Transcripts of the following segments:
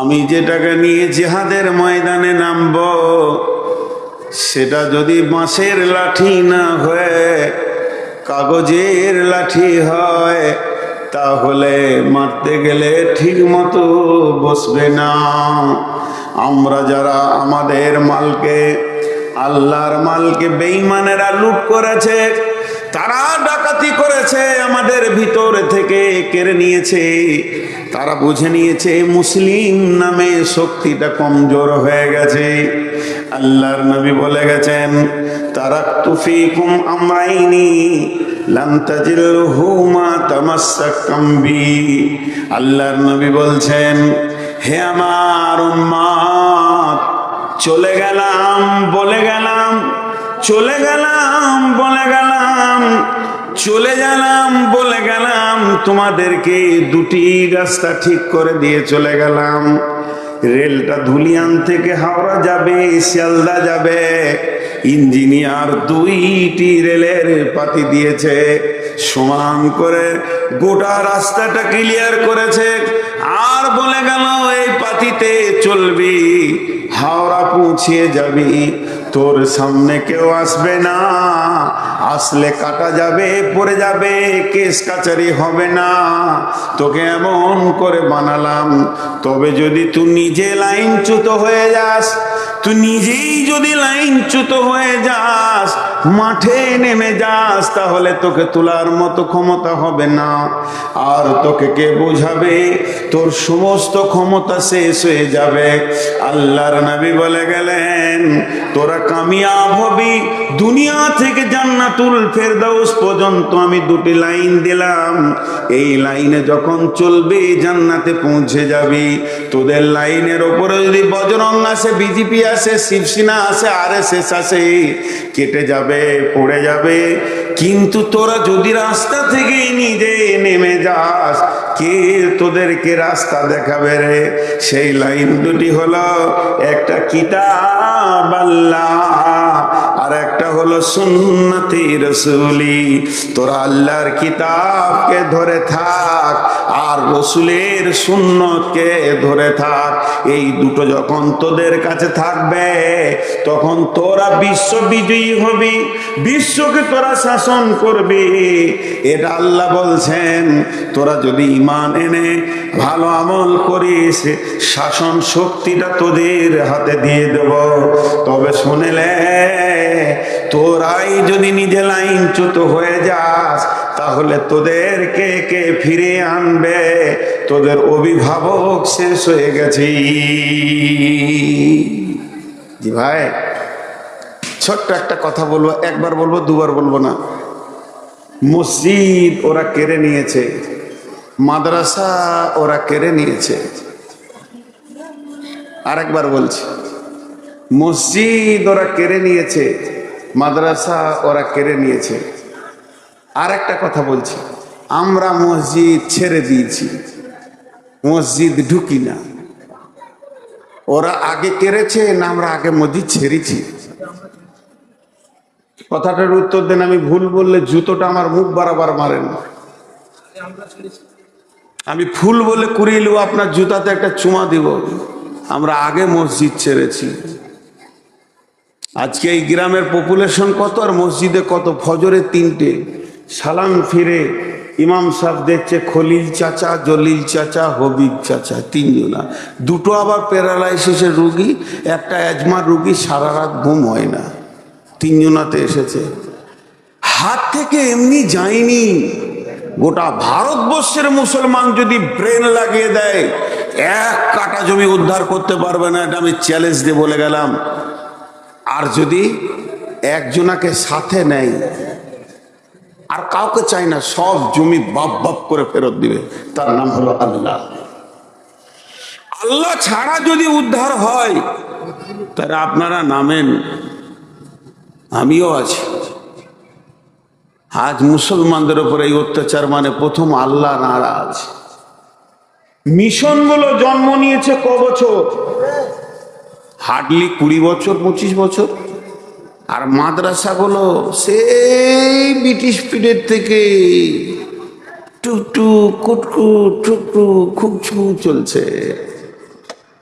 আমি যেটাকে নিয়ে জিহাদের ময়দানে নামব, সেটা যদি বাঁশের লাঠি না হয়ে কাগজের লাঠি হয়, তাহলে মারতে গেলে ঠিক মতো বসবে না। আমরা যারা আমাদের মালকে, আল্লাহর মালকে বেঈমানেরা লুট করেছে তারা ডাকাতি করেছে আমাদের ভিতর থেকে, কেড়ে নিয়েছে। তারা বুঝে নিয়েছে মুসলিম নামে শক্তিটা কমজোর হয়ে গেছে। আল্লাহর নবী বলে গেছেন তারা তুফিকুম আমরাইনি আল্লাহর নবী বলছেন, হে আমার চলে গেলাম, বলে গেলাম চলে গেলাম, বলে গেলাম, চলে গেলাম, বলে গেলাম, তোমাদেরকে দুটি রাস্তা ঠিক করে দিয়ে চলে গেলাম। রেলটা ধুলিয়ান থেকে হাওড়া যাবে, শিয়ালদা যাবে। ইঞ্জিনিয়ার দুইটি রেলের পাতি দিয়েছে, সমান করে গোটা রাস্তাটা ক্লিয়ার করেছে। আর বলে গেল, এই পাতিতে চলবি, হাওড়া পৌঁছিয়ে যাবি। তোর সামনে কেউ আসবে না। আসলে কাটা যাবে, পড়ে যাবে, কেস কাচারি হবে না। তোকে এমন করে বানালাম, তবে যদি তুই নিজে লাইনচ্যুত হয়ে যাস, তুই নিজেই যদি লাইনচ্যুত হয়ে যাস মাঠে নেমে যাস, তাহলে তোকে তোলার মতো ক্ষমতা হবে না। আর তোকে কে বোঝাবে? তোর সমস্ত ক্ষমতা শেষ হয়ে যাবে। আল্লাহর নবী বলে গেলেন, তোরা কামিয়াব হবি। দুনিয়া থেকে জান্নাতুল ফেরদাউস পর্যন্ত আমি দুটি লাইন দিলাম। এই লাইনে যখন চলবে, জান্নাতে পৌঁছে যাবি। তোদের লাইনের ওপরে যদি বজরং আসে, বিজেপি আসে, শিবসেনা আসে, আর আসে, কেটে যাবে পড়ে যাবে। কিন্তু তোরা যদি রাস্তা থেকে নিজে নেমে যাস, কে তোদেরকে রাস্তা দেখাবে রে? সেই লাইন দুটি হলো, একটা কিতাব আল্লাহ আর একটা হলো সুন্নতি রসুলি। তোরা আল্লাহর কিতাবকে ধরে থাক আর রসুলের সুন্নতকে ধরে থাক। এই দুটো যখন তোদের কাছে থাকবে, তখন তোরা বিশ্ব বিজয়ী হবি, বিশ্বকে তোরা শাসন করবি। এটা আল্লাহ বলছেন, তোরা যদি ইমান এনে ভালো আমল করিস, শাসন শক্তিটা তোদের হাতে দিয়ে দেব। তবে শুনেলে তোরাই যদি নিজে লাইনচ্যুত হয়ে যাস, তাহলে তোদের কে কে ফিরে আনবে? তোদের অভিভাবক শেষ হয়ে গেছে। জি ভাই, ছোট্ট একটা কথা বলব, একবার বলব, দুবার বলব না। মসজিদ ওরা কেড়ে নিয়েছে, মাদ্রাসা ওরা কেড়ে নিয়েছে। আরেকবার বলছি, মসজিদ ওরা কেড়ে নিয়েছে। মাদ্রাসা ওরা কেড়ে নিয়েছে। আর একটা কথা বলছি, আমরা মসজিদ ছেড়ে দিয়েছি, মসজিদ ঢুকি না। ওরা আগে কেড়েছে না আমরা আগে মসজিদ ছেড়েছি? কথাটার উত্তর দেন, আমি ভুল বললে জুতোটা আমার মুখ বারবার মারেন আমি ফুল বলে কুড়িলেও আপনার জুতাতে একটা চুমা দিব। আমরা আগে মসজিদ ছেড়েছি। আজকে এই গ্রামের পপুলেশন কত আর মসজিদে কত? ফজরে তিনটে। সালাম ফিরে ইমাম সাহেব দেখছে খলিল চাচা, জলিল চাচা, হবিব চাচা, তিনজনা। দুটো আবার প্যারালাইসিসের রুগী, একটা অ্যাজমার রুগী, সারা রাত ঘুম হয় না। তিনজনাতে এসেছে। হাত থেকে এমনি যায়নি। গোটা ভারতবর্ষের মুসলমান যদি ব্রেন লাগিয়ে দেয়, এক কাটা জমি উদ্ধার করতে পারবে না, এটা আমি চ্যালেঞ্জ দিয়ে বলে গেলাম। আর যদি একজনাকে সাথে নেয়, আর কাউকে চাই না, সব জমি বাপ বাপ করে ফেরত দিবে, তার নাম হলো আল্লাহ। আল্লাহ ছাড়া যদি উদ্ধার হয়, তাহলে আপনারা নামেন, আমিও আছি। আজ মুসলমানদের উপর এই অত্যাচার মানে প্রথম আল্লাহ নারাজ। মিশনগুলো জন্ম নিয়েছে ক বছর? হার্ডলি কুড়ি বছর পঁচিশ বছর আর মাদ্রাসাগুলো সেই ব্রিটিশ পিরিয়ড থেকে টুকটু কুটকু টুকটু খুব চলছে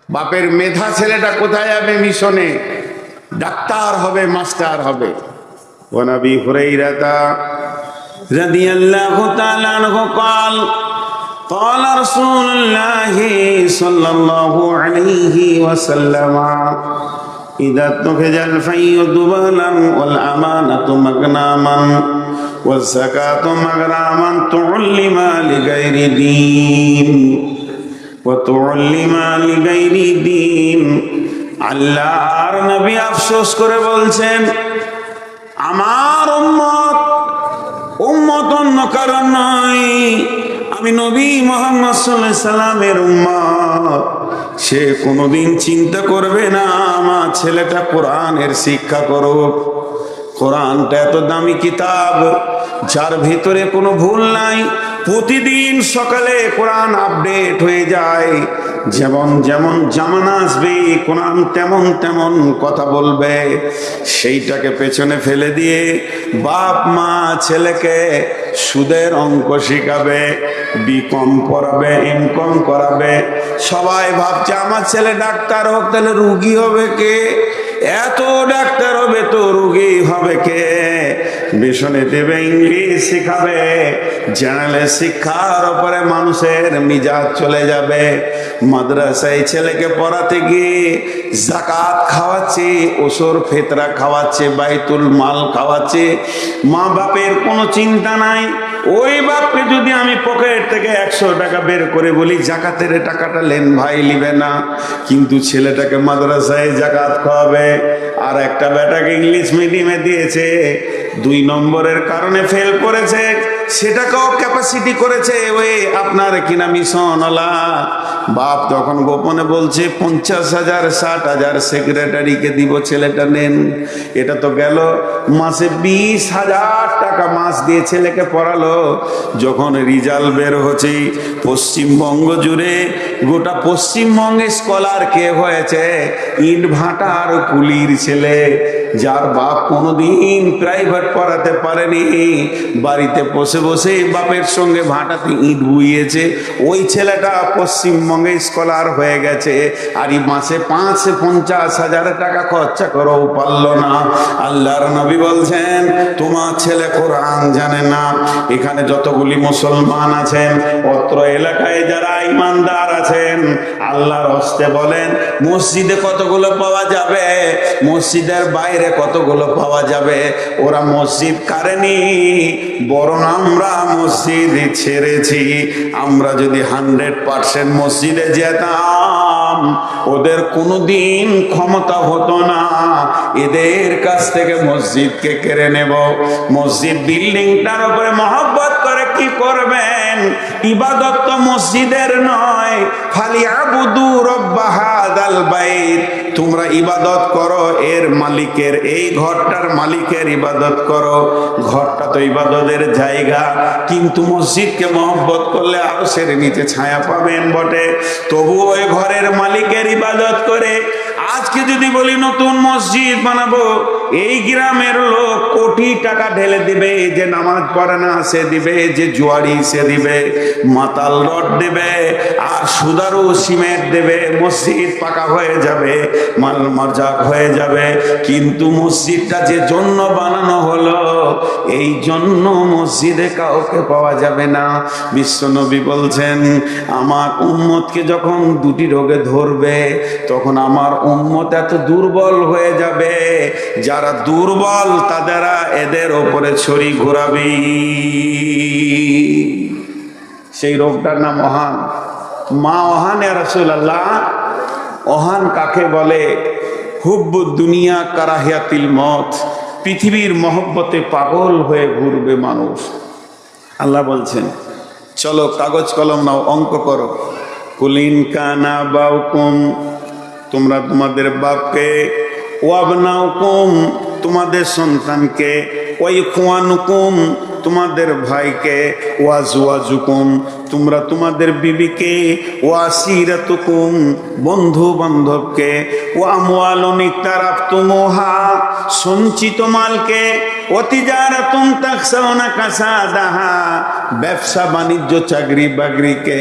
বাপের মেধা ছেলেটা কোথায় যাবে মিশনে ডাক্তার হবে মাস্টার হবে ওনাবি হুরাইরাতা রাদিয়াল্লাহু তাআলা আনহু قال قال رسول الله صلى الله عليه وسلم إذا اتخذ الفي دبلا والأمانة مغناما والزكاة مغراما تعلم لغير دين وتعلم لغير دين আল্লাহর নবী আফসোস করে বলছেন আমার উম্মত উম্মত অন্য কারণ নয় আমি নবী মোহাম্মদ সাল্লাহ সাল্লামের উম্মত। সে কোনোদিন চিন্তা করবে না, আমার ছেলেটা কোরআনের শিক্ষা করুক। কোরআনটা এত দামি কিতাব, যার ভিতরে কোনো ভুল নাই। প্রতিদিন সকালে কোরআন আপডেট হয়ে যায়। যেমন যেমন জামানা আসবে, কোরআন তেমন তেমন কথা বলবে, সেইটাকে পেছনে ফেলে দিয়ে বাপ, মা, ছেলেকে সুদের অঙ্ক শিখাবে বি কম পড়াবে এম করাবে। সবাই ভাবছে, আমার ছেলে ডাক্তার হোক, তাহলে রুগী হবে কে? এত ডাক্তার হবে তো রুগী হবে কে? মিশনে দেবে ইংলিশ শিখাবে জেনারেল শিক্ষার উপরে মানুষের মিজাজ চলে যাবে। মাদ্রাসায় ছেলেকে পড়াতে গিয়ে জাকাত খাওয়াচ্ছে ওসর ফেতরা খাওয়াচ্ছে, বাইতুল মাল খাওয়াচ্ছে, মা বাপের কোনো চিন্তা নাই। ওই বাপকে যদি আমি পকেট থেকে একশো টাকা বের করে বলি জাকাতের টাকাটা লেন ভাই নিবে না। কিন্তু ছেলেটাকে মাদ্রাসায় জাকাত খাওয়াবে, আর একটা বেটাকে ইংলিশ মিডিয়ামে দিয়েছে। দুই নম্বরের কারণে ফেল করেছে সেটাকেও ক্যাপাসিটি করেছে ওই আপনার কিনা মিশনওয়ালা বাপ তখন গোপনে বলছে, পঞ্চাশ হাজার, ষাট হাজার সেক্রেটারিকে দিব ছেলেটা, নেন। এটা তো গেল। মাসে বিশ হাজার টাকা মাস দিয়ে ছেলেকে পড়ালো। যখন রিজাল্ট বের হচ্ছে, পশ্চিমবঙ্গ জুড়ে গোটা পশ্চিমবঙ্গে স্কলার কে হয়েছে? ইট ভাটার কুলির ছেলে, যার বাপ কোনোদিন প্রাইভেট পড়াতে পারেনি। বাড়িতে বসে বসে বাপের সঙ্গে ভাটাতে ইট বুইয়েছে। ওই ছেলেটা পশ্চিমবঙ্গে স্কলার হয়ে গেছে। আর এই মাসে পাঁচ পঞ্চাশ হাজার টাকা খরচা করেও পারল না। আল্লাহর নবী বলছেন, তোমার ছেলে কোরআন জানে না। এখানে যতগুলি মুসলমান আছেন, অত্র এলাকায় যারা ইমানদার আছেন, আল্লাহর হস্তে বলেন, মসজিদে কতগুলো পাওয়া যাবে? মসজিদের বাইরে কতগুলো পাওয়া যাবে? ওরা মসজিদ কারেনি, বরং আমরা মসজিদ ছেড়েছি। আমরা যদি হান্ড্রেড পার্সেন্ট মসজিদে যেতাম, ওদের কোনোদিন ক্ষমতা হতো না। এদের কাছ থেকে মসজিদকে কেড়ে নেব। মসজিদ, বিল্ডিংটার উপরে মহব্বত করে কি করবেন? ইবাদত তো মসজিদের নয়। খালি আবুদু রব্বাহাদাল বাইত। তোমরা ইবাদত করো, এর মালিকের, এই ঘরটার মালিকের ইবাদত করো। ঘরটা তো ইবাদতের জায়গা। কিন্তু মসজিদকে মহব্বত করলে আরও সের নিচে ছায়া পাবেন বটে। তবু ওই ঘরের মালিকের ইবাদত করে। আজকে যদি বলি, নতুন মসজিদ বানাবো। এই গ্রামের লোক কোটি টাকা ঢেলে দিবে, যে নামাজ পড়ে না সে দিবে, যে জুয়ারি সে দিবে, মাতাল রড দেবে, আর সুদারু সিমেন্ট দেবে, মসজিদ পাকা হয়ে যাবে, মাল মর্জাক হয়ে যাবে। কিন্তু মসজিদটা যে জন্য বানানো হলো, এই জন্য মসজিদে কাউকে পাওয়া যাবে না। বিশ্বনবী বলছেন, আমার উম্মতকে যখন দুটি রোগে ধরবে, তখন আমার উম্মত এত দুর্বল হয়ে যাবে, যারা দুর্বল, তাদেরা এদের ওপরে ছড়ি ঘোরাবি। সেই রোগটার নাম অহান। মা অহানে রসুল্লাহ অহান কাকে বলে? হুব্বু দুনিয়া কারাহিয়াতিল মত। পৃথিবীর মহব্বতে পাগল হয়ে ঘুরবে মানুষ। আল্লাহ বলছেন, চলো কাগজ কলম নাও, অঙ্ক করো। কুলিন কানা বাউকুম, তোমরা তোমাদের বাপকে ওয়াবনাউকুম, তোমাদের সন্তানকে ওই খোয়ানুকুম তোমাদের ভাইকে ওয়াজুয়াজুকুম তোমরা তোমাদের বিবিকে, ওয়াসিরাতুকুম বন্ধু বান্ধবকে ওয়ামওয়ালনিক তারাপ তারাফতুমুহা সঞ্চিত মালকে ব্যবসা বাণিজ্য, চাকরি বাকরিকে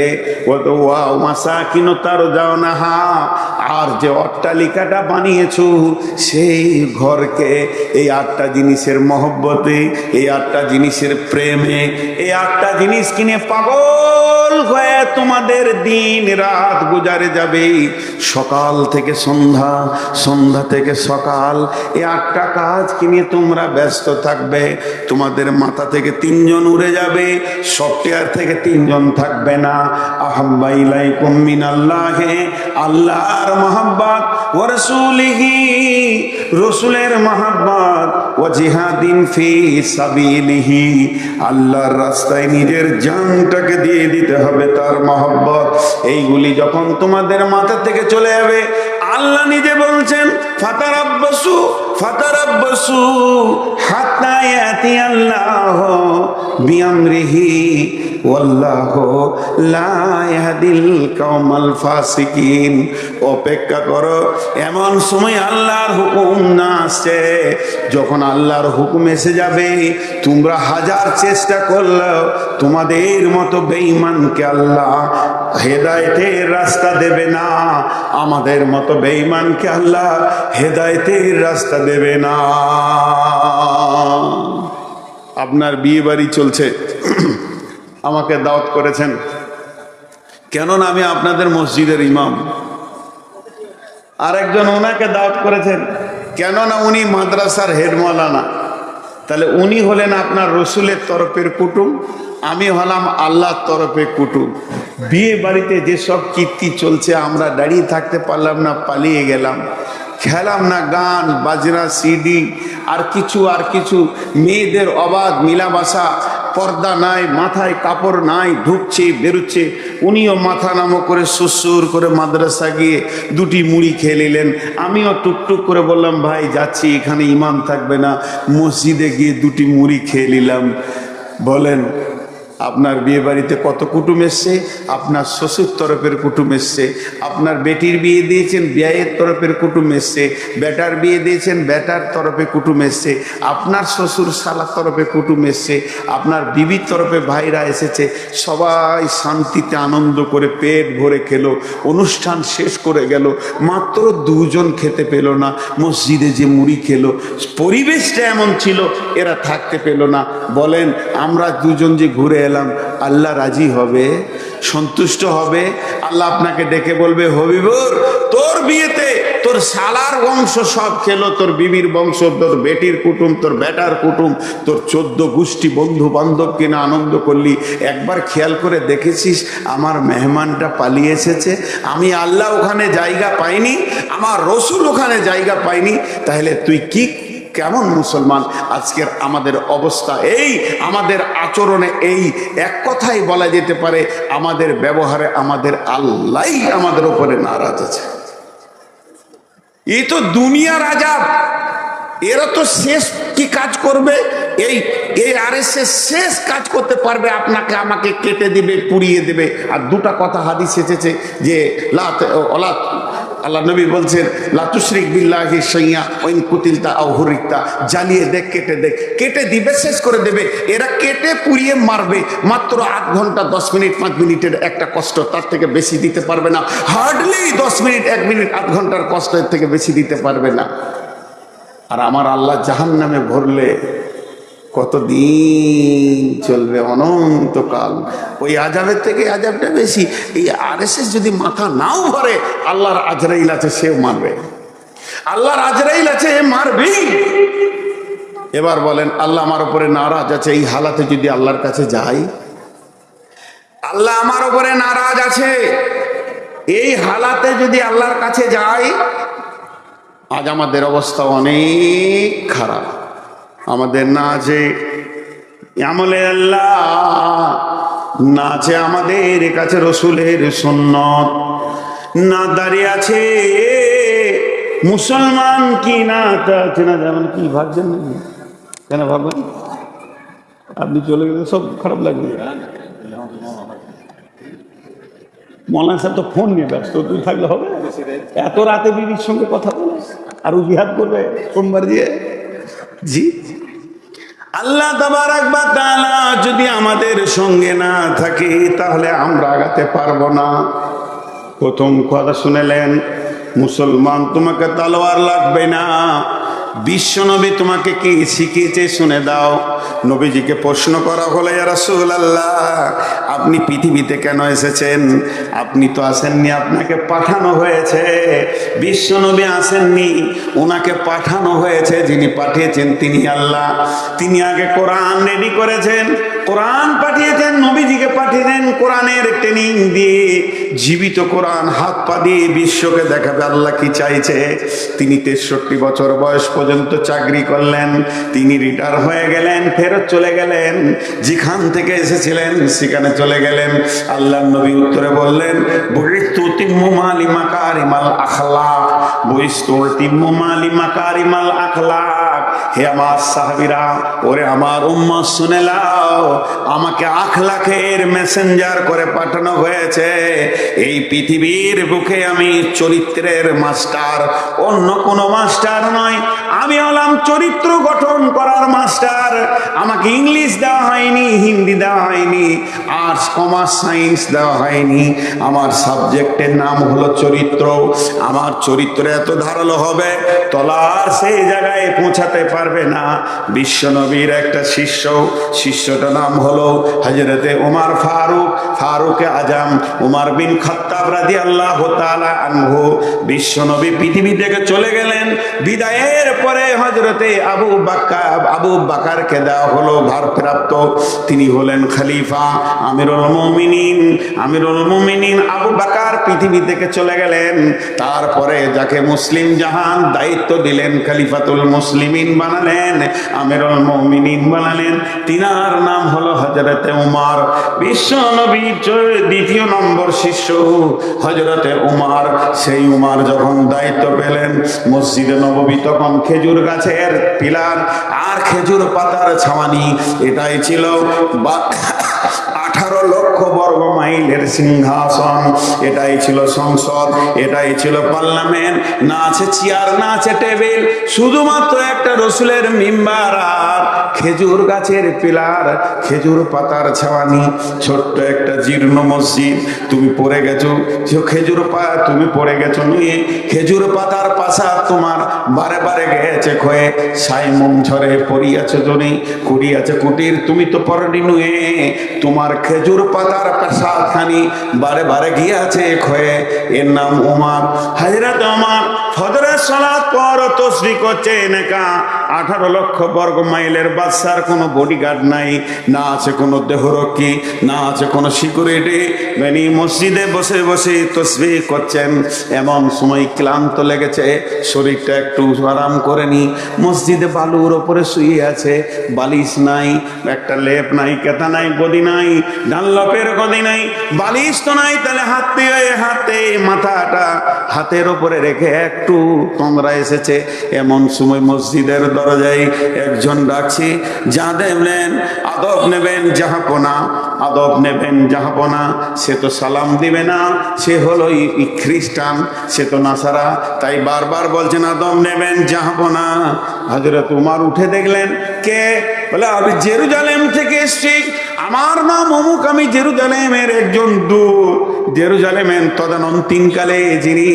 আর যে অট্টালিকাটা বানিয়েছো, সেই ঘরকে, এই আটটা জিনিসের মহব্বতে, এই আটটা জিনিসের প্রেমে, এই আটটা জিনিস কিনে পাগল হয়ে তোমাদের দিন রাত গুজারে যাবে। সকাল থেকে সন্ধ্যা সন্ধ্যা থেকে সকাল, এই আটটা কাজ কিনে তোমরা ব্যস্ত থাকবে, তোমাদের মাথা থেকে তিনজন উড়ে যাবে, সফটওয়্যার থেকে তিনজন থাকবে না। আহম্বাইলাইকুম মিনাল্লাহে, আল্লাহর মহাব্বাত ও রসুলিহি, রসুলের মহাব্বাত ও জিহাদিন ফি সাবিলিহি। আল্লাহর রাস্তায় নিজের জানটাকে দিয়ে দিতে হবে তার মহব্বত। এইগুলি যখন তোমাদের মাথা থেকে চলে যাবে আল্লাহ নিজে বলছেন ফাতার আব্বাসু ফাতার আব্বাসু হাত্তা ইয়াতি আল্লাহ ফাসিকিন। অপেক্ষা করো, এমন সময় আল্লাহর হুকুম না আসছে। যখন আল্লাহর হুকুম এসে যাবে, তোমরা হাজার চেষ্টা করলেও তোমাদের মতো বেঈমানকে আল্লাহ হেদায়েতের রাস্তা দেবে না। আমাদের মতো বেঈমানকে আল্লাহ হেদায়েতের রাস্তা দেবে না। আপনার বিয়ে বাড়ি চলছে। আমাকে দাওয়াত করেছেন। কেননা আমি আপনাদের মসজিদের ইমাম। আরেকজন ওনাকে দাওয়াত করেছেন। কেননা উনি মাদ্রাসার হেড মৌলানা তাহলে উনি হলেন আপনার রসুলের তরফের কুটুম। আমি হলাম আল্লাহর তরফে কুটুম বিয়ে বাড়িতে যেসব কীর্তি চলছে, আমরা দাঁড়িয়ে থাকতে পারলাম না, পালিয়ে গেলাম। খেলাম না, গান, বাজনা সিডি আর কিছু আর কিছু। মেয়েদের অবাধ মিলাবাসা, পর্দা নাই, মাথায় কাপড় নাই ঢুকছে বেরোচ্ছে। উনিও মাথা নামো করে সুসুর করে মাদ্রাসা গিয়ে দুটি মুড়ি খেয়ে নিলেন। আমিও টুকটুক করে বললাম, ভাই, যাচ্ছি, এখানে ইমাম থাকবে না। মসজিদে গিয়ে দুটি মুড়ি খেয়ে নিলাম। বলেন আপনার বিয়ে বাড়িতে কত কুটুম এসছে? আপনার শ্বশুর তরফের কুটুম এসছে। আপনার বেটির বিয়ে দিয়েছেন, বিয়ের তরফের কুটুম এসছে। বেটার বিয়ে দিয়েছেন, বেটার তরফে কুটুম এসছে। আপনার শ্বশুর শালার তরফে কুটুম এসছে। আপনার বিবির তরফে ভাইরা এসেছে। সবাই শান্তিতে আনন্দ করে পেট ভরে খেলো। অনুষ্ঠান শেষ করে গেল। মাত্র দুজন খেতে পেল না। মসজিদে যে মুড়ি খেলো। পরিবেশটা এমন ছিল, এরা থাকতে পেল না। বলেন, আমরা দুজন যে ঘুরে এলাম আল্লাহ রাজি হবে, সন্তুষ্ট হবে। আল্লাহ আপনাকে ডেকে বলবে, হবিবুর, তোর বিয়েতে তোর শালার বংশ সব খেলো, তোর বিবির বংশ, তোর বেটির কুটুম, তোর বেটার কুটুম, তোর চোদ্দ গোষ্ঠী বন্ধু বান্ধব কিনা আনন্দ করলি। একবার খেয়াল করে দেখেছিস, আমার মেহমানটা পালিয়ে এসেছে। আমি আল্লাহ ওখানে জায়গা পাইনি, আমার রসুল ওখানে জায়গা পাইনি। তাহলে তুই কি কেমন মুসলমান? আজকের আমাদের অবস্থা এই, আমাদের আচরণে এই। এক কথাই বলা যেতে পারে, আমাদের ব্যবহারে আমাদের আল্লাহ আমাদের উপরে নারাজ আছে। এই তো দুনিয়ার আজাব। এরা তো শেষ কি কাজ করবে? এই এই আর শেষ কাজ করতে পারবে, আপনাকে আমাকে কেটে দিবে, পুড়িয়ে দেবে। আর দুটা কথা হাদিস এসেছে যে লাত অলাত আল্লাহ নবী বলছেন লাতুশরিক বিল্লাহি সাইয়া ওইন কুতিলতা আও হুরিকতা জ্বালিয়ে দেখ, কেটে দেখ। কেটে দিবে, শেষ করে দেবে। এরা কেটে পুড়িয়ে মারবে। মাত্র আধ ঘণ্টা, দশ মিনিট, পাঁচ মিনিটের একটা কষ্ট তার থেকে বেশি দিতে পারবে না। হার্ডলি দশ মিনিট, এক মিনিট আধ ঘণ্টার কষ্টের থেকে বেশি দিতে পারবে না। আর আমার আল্লাহ জাহান নামে ভরলে কতদিন চলবে অনন্তকাল? ওই আজাবের থেকে আজাবটা বেশি। এই আরএসএস যদি মাথা নাও ভরে, আল্লাহর আজরাইল আছে, সেও মারবে। আল্লাহর আজরাইল আছে, এ মারবেই এবার বলেন, আল্লাহ আমার উপরে নারাজ আছে, এই হালাতে যদি আল্লাহর কাছে যাই? আল্লাহ আমার উপরে নারাজ আছে, এই হালাতে যদি আল্লাহর কাছে যাই, আজ আমাদের অবস্থা অনেক খারাপ। আমাদের না আছে আমলে আল্লাহ, না আছে আমাদের কাছে রসুলের সন্ন্যত না দাঁড়িয়ে আছে মুসলমান কি না তা আছে না। যেমন কি ভাবছেন নাকি? কেন ভাববেন? আপনি চলে গেলে সব খারাপ লাগবে। মৌলানা সাহেব তো ফোন নিয়ে ব্যস্ত, তুই থাকলে হবে। এত রাতে বিবির সঙ্গে কথা বলে আর ও জিহাদ করবে সোমবার দিয়ে। জি। আল্লাহ তাআলা যদি আমাদের সঙ্গে না থাকে, তাহলে আমরা আগাতে পারব না। প্রথম কথা শুনেলেন, মুসলমান তোমাকে তালোয়ার লাগবে না। বিশ্ব নবী তোমাকে কি শিখিয়েছে শুনে দাও। নবীজিকে প্রশ্ন করা হলো আল্লাহ আপনি পৃথিবীতে কেন এসেছেন? আপনি তো আসেননি, আপনাকে পাঠানো হয়েছে। বিশ্ব নবী আসেননি ওনাকে পাঠানো হয়েছে, যিনি পাঠিয়েছেন তিনি আল্লাহ। তিনি আগে কোরআন রেডি করেছেন, কোরআন পাঠিয়েছেন, নবীজিকে পাঠিয়েছেন, কোরআনের ট্রেনিং দিয়ে। জীবিত কোরআন হাত পা দিয়ে বিশ্বকে দেখাবে, আল্লাহ কি চাইছে? তিনি তেষট্টি বছর বয়স পর্যন্ত চাকরি করলেন, তিনি রিটায়ার হয়ে গেলেন, ফেরত চলে গেলেন, যেখান থেকে এসেছিলেন সেখানে চলে গেলেন। আল্লাহ নবী উত্তরে বললেন বহিস্তু তিম্মু মালি মাকারিমাল হে আমার সাহাবিরা, ওরে আমার উম্মত শুনে লাও আমাকে আখলাখের মেসেঞ্জার করে পাঠানো হয়েছে। এই পৃথিবীর বুকে আমি চরিত্রের মাস্টার, অন্য কোনো মাস্টার নয়। আমি হলাম চরিত্র গঠন করার মাস্টার। আমাকে ইংলিশ দেওয়া হয়নি, হিন্দি দেওয়া হয়নি আর্টস কমার্স সায়েন্স দেওয়া হয়নি। আমার সাবজেক্টের নাম হলো চরিত্র। আমার চরিত্র এত ধারালো হবে তলার সেই জায়গায় পৌঁছাতে পারবে না। বিশ্বনবীর একটা শিষ্য শিষ্যটার নাম হলো হজরতে উমার ফারুক। ফারুক আজাম, উমার বিন খত্তাব রাজি আল্লাহ আনহু। বিশ্বনবী পৃথিবী থেকে চলে গেলেন। বিদায়ের পরে হজরতে আবু বাক্কা, আবু বাকারকে দেওয়া হলো ভারপ্রাপ্ত। তিনি হলেন খলিফা আমিরুল মুমিনিন। আমিরুল মুমিনিন আবু বাকার পৃথিবী থেকে চলে গেলেন। তারপরে যাকে মুসলিম জাহান দায়িত্ব দিলেন খলিফাতুল মুসলিমিন বানালেন আমিরুল মুমিনিন বানালেন তিনার নাম হলো হজরতে উমার। বিশ্ব নবীর দ্বিতীয় নম্বর শিষ্য। হজরতে উমার, সেই উমার যখন দায়িত্ব পেলেন, মসজিদে নববী তখন খেজুর গাছের পিলার আর খেজুর পাতার ছাওয়ানি। এটাই ছিল বা- আঠারো লক্ষ বর্গ মাইলের সিংহাসন। এটাই ছিল সংসদ, এটাই ছিল পার্লামেন্ট। না আছে চেয়ার, না আছে টেবিল, শুধুমাত্র একটা রসুলের মিম্বার আর খেজুর গাছের পিলার, খেজুর পাতার ছাওয়ানি, ছোট্ট একটা জীর্ণ মসজিদ। তুমি পড়ে গেছো খেজুর পা, তুমি পড়ে গেছো নুয়ে। খেজুর পাতার পাশা তোমার বারে বারে গেছে খয়ে সাই মুম ঝরে পড়িয়াছে জনে, কুড়িয়াছে কুটির, তুমি তো পরনি নুয়ে। তোমার খেজুর পাতার পেশা খানি বারে বারে গিয়াছে খয়ে এর নাম উমার। হাজরাত তোমার ফজরের সালাত পর তসরি করছে এনেকা। আঠারো লক্ষ বর্গ মাইলের বাদশার কোনো বডিগার্ড নাই, না আছে কোনো দেহরক্ষী, না আছে কোনো সিকিউরিটি বেনি মসজিদে বসে বসে তসবি করছেন। এমন সময় ক্লান্ত লেগেছে। শরীরটা একটু আরাম করে নি। মসজিদে বালুর ওপরে শুয়ে আছে। বালিশ নাই, একটা লেপ নাই, কেতা নাই, গদি নাই, ডানলপের গদি নাই। বালিশ তো নাই, তাহলে হাতে হাতে, মাথাটা হাতের ওপরে রেখে একটু তোমরা এসেছে। এমন সময় মসজিদের দরজায় একজন ডাকছি, যা দেবেন আদব নেবেন জাহাপনা আদব নেবেন জাহাপনা সে তো সালাম দিবে না, সে হলো খ্রিস্টান, সে তো নাসারা। তাই বারবার বলছেন দম নেবেন জাহাপনা হজরত তোমার উঠে দেখলেন, কে? বলে, আমি জেরুজালেম থেকে এসছি। আমার নাম অমুক, আমি জেরুজালেমের একজন দূত। জেরুজালেমের তদানন্তিনকালে যিনি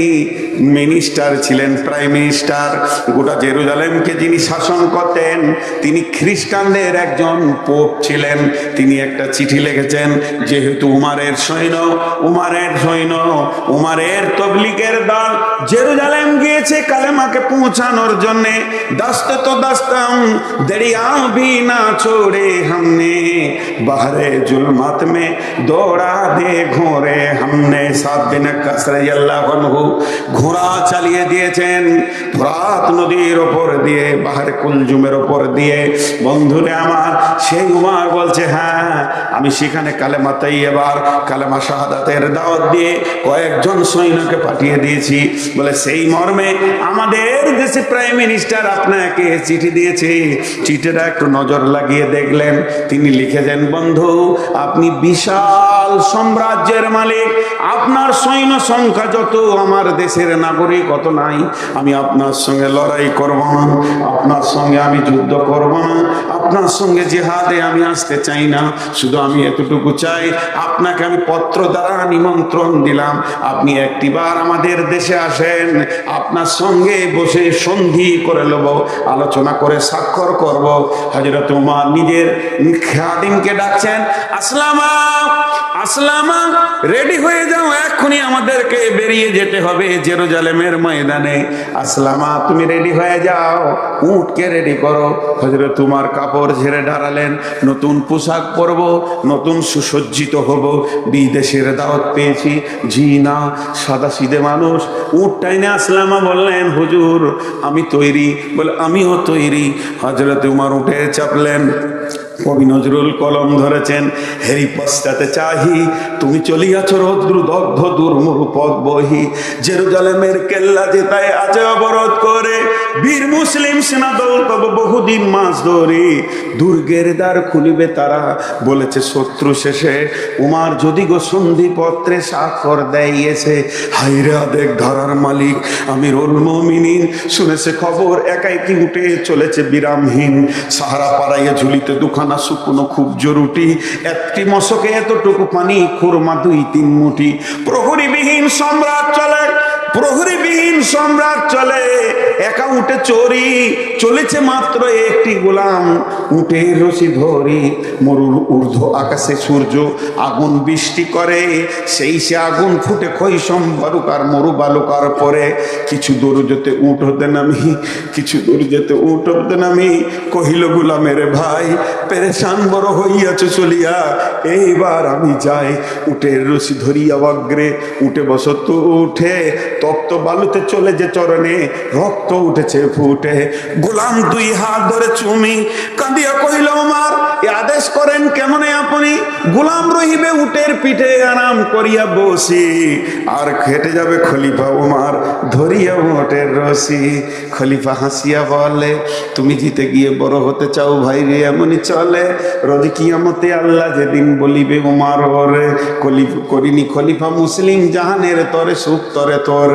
মিনিস্টার ছিলেন প্রাইম মিনিস্টার গোটা জেরুজালেমকে যিনি শাসন করতেন তিনি খ্রিস্টানদের একজন পোপ ছিলেন তিনি একটা চিঠি লিখেছেন যেহেতু উমারের সৈন্য উমারের সৈন্য উমারের তবলিকের দল জেরুজালেম গিয়েছে কালেমাকে পৌঁছানোর জন্যে দস্ত তো দস্তম দরিয়া भी ना छोड़े हमने बहरे जुल्मत में दौड़ा दे घोड़े हमने সাত দিনে কাসরে আল্লাহ ঘোড়া চালিয়ে দিয়েছেন। ফরাত নদীর ওপর দিয়ে, বাহারে কুলজুমের ওপর দিয়ে। বন্ধুরে আমার, সেই উমার বলছে হ্যাঁ আমি সেখানে কালেমা এবার কালেমা শাহাদাতের দাওয়াত দিয়ে কয়েকজন সৈন্যকে পাঠিয়ে দিয়েছি। বলে, সেই মর্মে আমাদের দেশে প্রাইম মিনিস্টার আপনাকে চিঠি দিয়েছে। চিঠিটা একটু নজর লাগিয়ে দেখলেন। তিনি লিখেছেন, বন্ধু, আপনি বিশাল সাম্রাজ্যের মালিক। আপনার সৈন্য সংখ্যা যত আমার দেশের নাগরিক অত নাই। আমি আপনার সঙ্গে লড়াই করব না। আপনার সঙ্গে আমি যুদ্ধ করব না। আপনার সঙ্গে জেহাদে আমি আসতে চাই না। শুধু আমি এতটুকু চাই, আপনাকে আমি পত্র দ্বারা নিমন্ত্রণ দিলাম। আপনি একটিবার আমাদের দেশে আসেন, আপনার সঙ্গে বসে সন্ধি করে নেব আলোচনা করে স্বাক্ষর করব। হজরত উমার নিজের খাদিমকে ডাকছেন, আসলামা আসলামা, রেডি হয়ে যাও, এক্ষুনি আমাদেরকে বেরিয়ে যেতে হবে জেরুজালেমের ময়দানে। আসলামা, তুমি রেডি হয়ে যাও উঠকে রেডি করো। হজরত তোমার কাপড় ঝেড়ে দাঁড়ালেন নতুন পোশাক পরব, নতুন সুসজ্জিত হব। বিদেশের দাওয়াত পেয়েছি, জি না, সাদা সিদে মানুষ। উঠ টাইনে আসলামা, বললেন, হুজুর, আমি তৈরি। বলে, আমিও তৈরি। হাজরতে উমার উঠে চাপলেন কবি নজরুল কলম ধরেছেন, হেরি পশ্চাতে চাহি, তুমি চলিয়াছ রৌদ্র দগ্ধ দুর্মুর পদ বহি। জেরুজালেমের কেল্লা যেতায় আছে অবরোধ করে, বীর মুসলিম সেনা দল তব বহুদিন মাস ধরে। দুর্গের দ্বার খুলিবে তারা, বলেছে শত্রু শেষে। উমার যদি গো সন্ধি পত্রে স্বাক্ষর দেয়ছে হাইরে আদেক ধরার মালিক আমি রোল মমিনিন। শুনেছে খবর, একাই কি উঠে চলেছে বিরামহীন। সাহারা পাড়াইয়া ঝুলিতে দুখানা শুকনো খুব জরুরি। একটি মশকে এতটুকু পানি খুরমা দুই তিন মুঠি। প্রহরীবিহীন সম্রাট চলে। প্রহরীবিহীন সম্রাট চলে। একা উঠে চোরি চলেছে মাত্র একটি গোলাম। উঠে রশি ধরি। মরুর ঊর্ধ্ব আকাশে সূর্য আগুন বৃষ্টি করে। সেই সে আগুন ফুটে খৈসম বালুকার মরু বালুকার পরে। কিছু দূর যেতে উঠ হতে নামি কিছু দূর যেতে উঠ হতে নামি কহিল গোলামের ভাই, পেরেশান বড় হইয়াছ চলিয়া। এইবার আমি যাই। উঠে রশি ধরিয়া বগ্রে উঠে বসত উঠে। তপ্ত বালুতে চলে যে চরণে, রক্ত উঠেছে, ফুটে। গোলাম দুই হাত ধরে চুমি, কাঁদিয়া কহিল আমার এ আদেশ করেন কেমনে আপনি? গোলাম রহিবে উটের পিঠে, আরাম করিয়া বসি। আর খেটে যাবে খলিফা উমার ধরিয়া উটের রসি খলিফা হাসিয়া বলে, তুমি জিতে গিয়ে বড় হতে চাও ভাই রে, এমনই চলে। রোজ কিয়ামতে আল্লাহ যেদিন বলিবে উমার ওরে কলিফ, করিনি। খলিফা মুসলিম জাহানের তরে, সুখ তরে তরে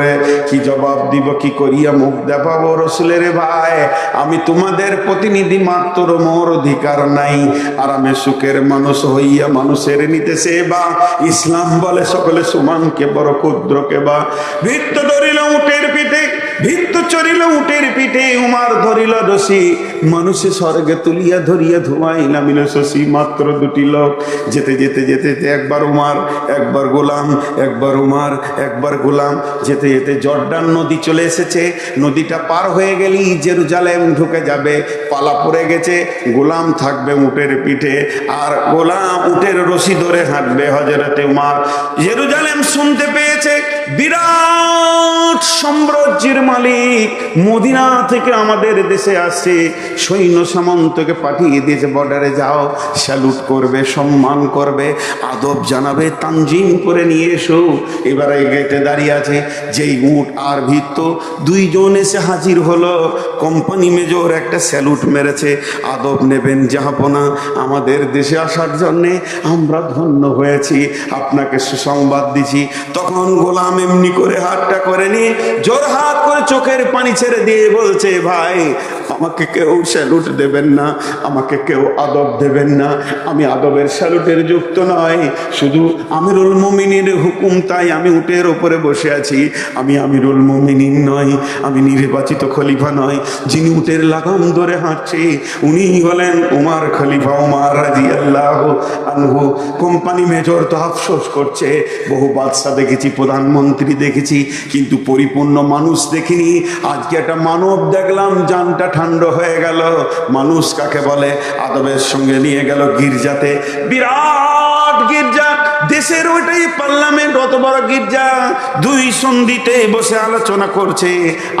কি জবাব দিব, কি করিয়া মুখ দেখাবো রসুলের ভাই? আমি তোমাদের প্রতিনিধি মাত্র, মোর অধিকার নাই। আর আমি সুখের মানুষ হইয়া মানুষের নিতে সেবা। ইসলাম বলে সকলে সুমানকে বড় ক্ষুদ্রকে বা। ভিত্ত ধরিল উঠের পিঠে ভিত্ত চরিল উটের পিঠে, উমার ধরিল রশি। মানুষে স্বর্গে তুলিয়া ধরিয়া ধুয়াইলা মিল শশী, মাত্র দুটি লোক। যেতে যেতে যেতে যেতে একবার উমার, একবার গোলাম, একবার উমার, একবার গোলাম। যেতে যেতে জর্ডান নদী চলে এসেছে। নদীটা পার হয়ে গেলেই জেরুজালেম ঢুকে যাবে। পালা পড়ে গেছে। গোলাম থাকবে উটের পিঠে। আর গোলাম উটের রশি ধরে হাঁটবে হজরতে উমার। জেরুজালেম শুনতে পেয়েছে। বিরাট সাম্রাজ্যের মালিক মদিনা থেকে আমাদের দেশে আসছে সৈন্য সামন্তকে পাঠিয়ে দিয়েছে বর্ডারে যাও, স্যালুট করবে, সম্মান করবে, আদব জানাবে, তানজিম করে নিয়ে এসো। এবারে গেটে দাঁড়িয়ে আছে, যেই উট আর ভিত্ত। দুইজন এসে হাজির হলো। কোম্পানি মেজর একটা স্যালুট মেরেছে। আদব নেবেন জাহাপনা আমাদের দেশে আসার জন্যে। আমরা ধন্য হয়েছি। আপনাকে সুসংবাদ দিছি। তখন গোলাম এমনি করে হাতটা করে নিয়ে জোর হাত করে চোখের পানি ছেড়ে দিয়ে বলছে ভাই আমাকে কেউ স্যালুট দেবেন না, আমাকে কেউ আদব দেবেন না। আমি আদবের স্যালুটের যুক্ত নয় শুধু আমিরুল মুমিনের হুকুম তাই আমি উটের ওপরে বসে আছি। আমি আমিরুল মুমিনিন নয় আমি নির্বাচিত খলিফা নয় যিনি উটের লাগাম ধরে হাঁটছে, উনি হলেন উমার খলিফা উমার রাজি আল্লাহ আনহু। কোম্পানি মেজর তো আফসোস করছে, বহু বাদশা দেখেছি, প্রধানমন্ত্রী দেখেছি, কিন্তু পরিপূর্ণ মানুষ দেখিনি। আজকে একটা মানব দেখলাম, জানটা ঠান্ডা হয়ে গেল। মানুষ কাকে বলে? আদবের সঙ্গে নিয়ে গেল গির্জাতে। বিরাট গির্জা, দেশের ওইটাই পার্লামেন্ট, অত বড় গির্জা। দুই সন্ধিতে বসে আলোচনা করছে,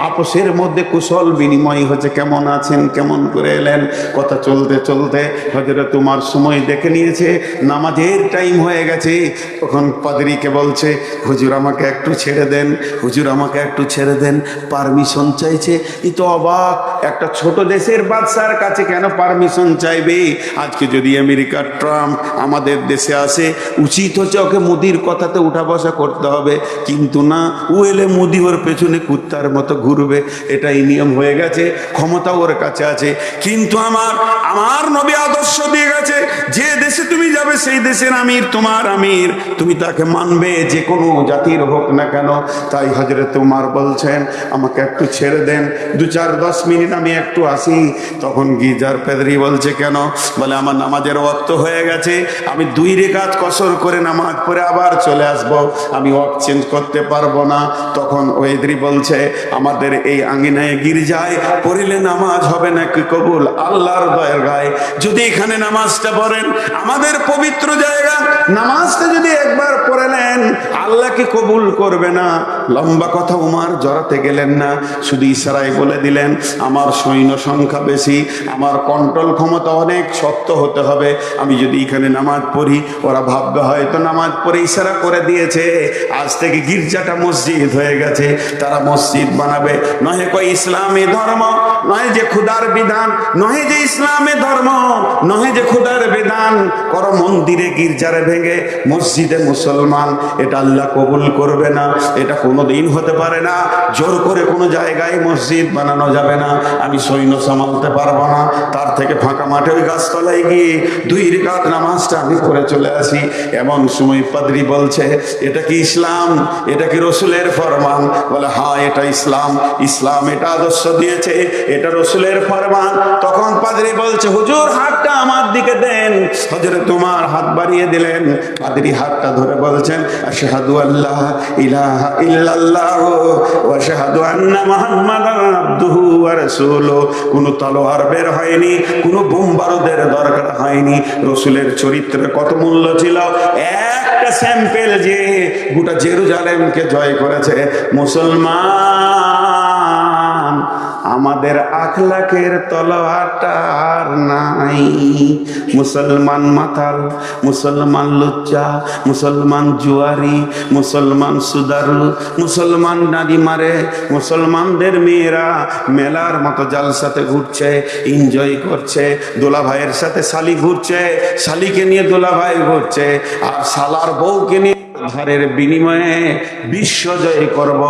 আপোষের মধ্যে কুশল বিনিময় হচ্ছে, কেমন আছেন, কেমন করে এলেন, কথা চলতে চলতে হজরত তোমার সময় দেখে নিয়েছে, নামাজের টাইম হয়ে গেছে। তখন পাদরিকে বলছে, হুজুর আমাকে একটু ছেড়ে দেন, হুজুর আমাকে একটু ছেড়ে দেন পারমিশন চাইছে। ই তো অবাক, একটা ছোট দেশের বাদশার কাছে কেন পারমিশন চাইবে? আজকে যদি আমেরিকার ট্রাম্প আমাদের দেশে দেশে আসে, উচিত হচ্ছে ওকে মুদির কথাতে উঠা বসা করতে হবে। কিন্তু না, ও এলে মুদি ওর পেছনে কুত্তার মতো ঘুরবে, এটাই নিয়ম হয়ে গেছে ক্ষমতা ওর কাছে আছে। কিন্তু আমার আমার নবী আদর্শ দিয়ে গেছে, যে দেশে তুমি যাবে, সেই দেশের আমির, তোমার আমির। তুমি তাকে মানবে, যে কোনো জাতির হোক না কেন। তাই হজরত তোমার বলছেন, আমাকে একটু ছেড়ে দেন। দু চার দশ মিনিট আমি একটু আসি। তখন গিজার পেদরি বলছে, কেন? বলে, আমার নামাজের অর্থ হয়ে গেছে। আমি দুই রেখাত কসর করে নামাজ পড়ে আবার চলে আসব। আমি ওয়াক চেঞ্জ করতে পারব না। তখন ওয়েদ্রি বলছে, আমাদের এই আঙ্গিনায় গির্জায় পড়িলে নামাজ হবে নাকি কবুল? আল্লাহর দয়ের গায়ে। যদি এখানে নামাজটা পড়েন, আমাদের পবিত্র জায়গা। নামাজটা যদি একবার পড়ে নেন আল্লাহকে কবুল করবে না? লম্বা কথা উমার জড়াতে গেলেন না। শুধু ইশারায় বলে দিলেন, আমার সৈন্য সংখ্যা বেশি, আমার কন্ট্রোল ক্ষমতা অনেক শক্ত হতে হবে। আমি যদি এখানে নামাজ পড়ি ওরা ভাববে হয়তো নামাজ পড়ে ইশারা করে দিয়েছে। আজ থেকে গির্জাটা মসজিদ হয়ে গেছে। তারা মসজিদ বানাবে। নহে কই ইসলামী ধর্ম, নহে যে খুদার বিধান, নহে যে ইসলামে ধর্ম, নহে যে খুদার বিধান। কর মন্দিরে গির্জারে ভেঙে, মসজিদে মুসলমান। এটা আল্লাহ কবুল করবে না। এটা কোনো দিন হতে পারে না। জোর করে কোনো জায়গায় মসজিদ বানানো যাবে না। আমি সৈন্য সামালতে পারব না। তার থেকে ফাঁকা মাঠে ওই গাছতলায় গিয়ে দুই রেখাত নামাজটা আমি করে চলে আসি। এমন সময় পাদ্রি বলছে, এটা কি ইসলাম? এটা কি রসুলের ফরমান? বলে হ্যাঁ এটা ইসলাম। ইসলাম এটা আদর্শ দিয়েছে, এটা রসুলের ফরমান। তখন পাদ্রি বলছে, হুজুর, হাতটা আমার দিকে দেন। হজরে তোমার হাত বাড়িয়ে দিলেন। পাদ্রি হাতটা ধরে বলছেন, আশহাদু আল্লাহ ইলাহা ইল্লাল্লাহ ওয়া আশহাদু আন্না মুহাম্মাদান আবদুহু ওয়া রাসূলুহু। কোনো তলোয়ার বের হয়নি, কোনো বোম বারুদের দরকার হয়নি। রসুলের চরিত্রের কত মূল্য ছিল একটা স্যাম্পেল যে গোটা জেরুজালেমকে জয় করেছে। মুসলমান আমাদের আখলাখের তলোয়ারটা আর নাই। মুসলমান মাতাল, মুসলমান লুচ্চা, মুসলমান জুয়ারি, মুসলমান সুদারু, মুসলমান নারী মারে, মুসলমানদের মেয়েরা মেলার মতো জালসাতে ঘুরছে এনজয় করছে দোলা ভাইয়ের সাথে শালি ঘুরছে, শালিকে নিয়ে দোলা ভাই ঘুরছে, আর শালার বউকে নিয়ে ধারের বিনিময়ে বিশ্ব জয় করব।